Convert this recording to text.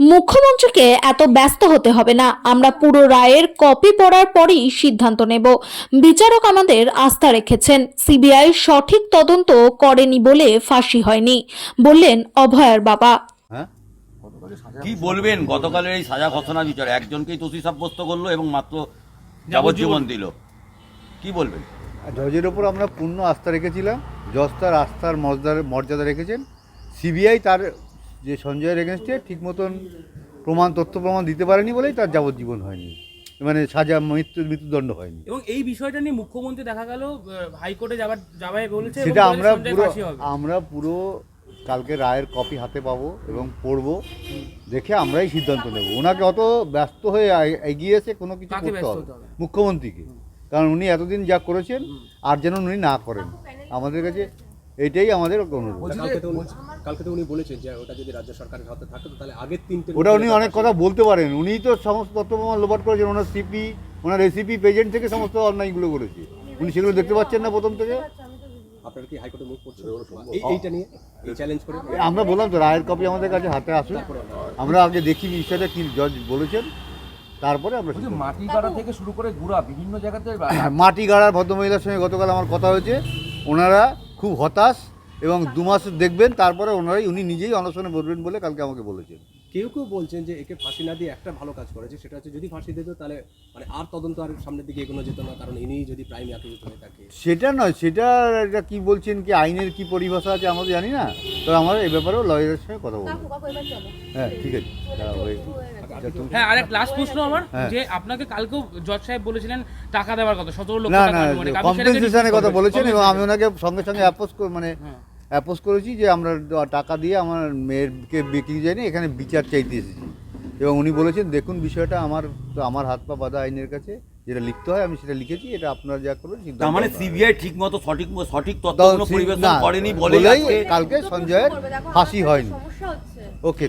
মুখ্যমন্ত্রীকে এত ব্যস্ত হতে হবে না। আমরা পুরো রায়ের কপি পড়ার পরই সিদ্ধান্ত নেব। বিচারক আমাদের আস্থা রেখেছেন। সিবিআই সঠিক তদন্ত করেনি বলে ফাঁসি হয়নি বললেন অভয়ার বাবা। হ্যাঁ? কি বলবেন? গতকালের এই সাজা ঘটনা বিচার একজনকেই দোষী সাব্যস্ত করল এবং মাত্র যাবজ্জীবন দিল। কি বলবেন? জজের ওপর আমরা পূর্ণ আস্থা রেখেছিলাম জজ তার আস্থার মর্যাদা মর্যাদা রেখেছেন। সিবিআই তার যে সঞ্জয়ের এগেনস্টে ঠিক মতন প্রমাণ তথ্য প্রমাণ দিতে পারেনি বলেই তার যাবজ্জীবন হয়নি। মানে সাজা মৃত্যু মৃত্যুদণ্ড হয়নি। এবং এই বিষয়টা নিয়ে মুখ্যমন্ত্রী দেখা গেল হাইকোর্টে যাবার যাবাই বলেছে সেটা আমরা পুরো আমরা পুরো কালকে রায়ের কপি হাতে পাবো এবং পড়ব দেখে আমরাই সিদ্ধান্ত নেব। ওনাকে অত ব্যস্ত হয়ে এগিয়েছে কোনো কিছু করতে হবে? মুখ্যমন্ত্রীকে। কারণ উনি এতদিন যা করেছেন আর যেন উনি না করেন। আমাদের কাছে এটাই আমাদের অনুরোধ। কালকে তো উনি- কালকে তো উনি বলেছেন যে ওটা যদি রাজ্য সরকারের হাতে থাকতো তাহলে আগের তিনটে ওটা উনি অনেক কথা বলতে পারেন। উনি তো সমস্ত তথ্য প্রমাণ লোপাট করেছেন। ওনার সিপি ওনার রেসিপি পেজেন্ট থেকে সমস্ত অন্যায়গুলো করেছে। উনি সেগুলো দেখতে পাচ্ছেন না প্রথম থেকে। আপনারা কি হাইকোর্টে মুভ করছেন? এই এইটা নিয়ে এই চ্যালেঞ্জ করে আমরা বললাম তো রায়ের কপি আমাদের কাছে হাতে আসুক আমরা আগে দেখি বিষয়টা কি জজ বলেছেন। তারপরে আমরা মাটি কাটা থেকে শুরু করে গুড়া বিভিন্ন জায়গাতে মাটি গাড়ার ভদ্রমহিলার সঙ্গে গতকাল আমার কথা হয়েছে। ওনারা খুব হতাশ এবং দু মাস দেখবেন, তারপরে ওনারাই, উনি নিজেই অনশনে বলবেন বলে কালকে আমাকে বলেছেন। কেউ কেউ বলছেন যে একে ফাঁসি না দিয়ে একটা ভালো কাজ করেছে সেটা হচ্ছে যদি ফাঁসি দিত তাহলে মানে আর তদন্ত আর সামনের দিকে এগোনো যেত না কারণ ইনি যদি প্রাইম অ্যাকিউজ হয়ে থাকে। সেটা নয় সেটা এটা কি বলছেন কি আইনের কি পরিভাষা আছে আমরা তো জানি না তো আমরা এ ব্যাপারেও লয়ারের সঙ্গে কথা বলব। হ্যাঁ ঠিক আছে আচ্ছা, হ্যাঁ আর এক লাস্ট প্রশ্ন আমার হ্যাঁ। যে আপনাকে কালকেও জজ সাহেব বলেছিলেন টাকা দেওয়ার কথা সতেরো লক্ষ টাকা না আনুমানিক। আপনি সেটাকে কম্পেনসেশনের কথা বলেছেন এবং আমি ওনাকে সঙ্গে সঙ্গে অ্যাপোজ মানে হ্যাঁ। অ্যাপোজ করেছি যে আমরা টাকা দিয়ে আমার মেয়েরকে বিক্রি যায়নি এখানে বিচার চাইতে এসেছি। এবং উনি বলেছেন দেখুন বিষয়টা আমার তো আমার হাত পা বাধা আইনের কাছে যেটা লিখতে হয় আমি সেটা লিখেছি এটা আপনারা যা করবেন তার মানে সিবিআই ঠিক মতো সঠিক সঠিক তথ্য তথ্যগুলো পরিবেশন করেনি বলে বলেই কালকে সঞ্জয়ের ফাঁসি হয়নি। ওকে।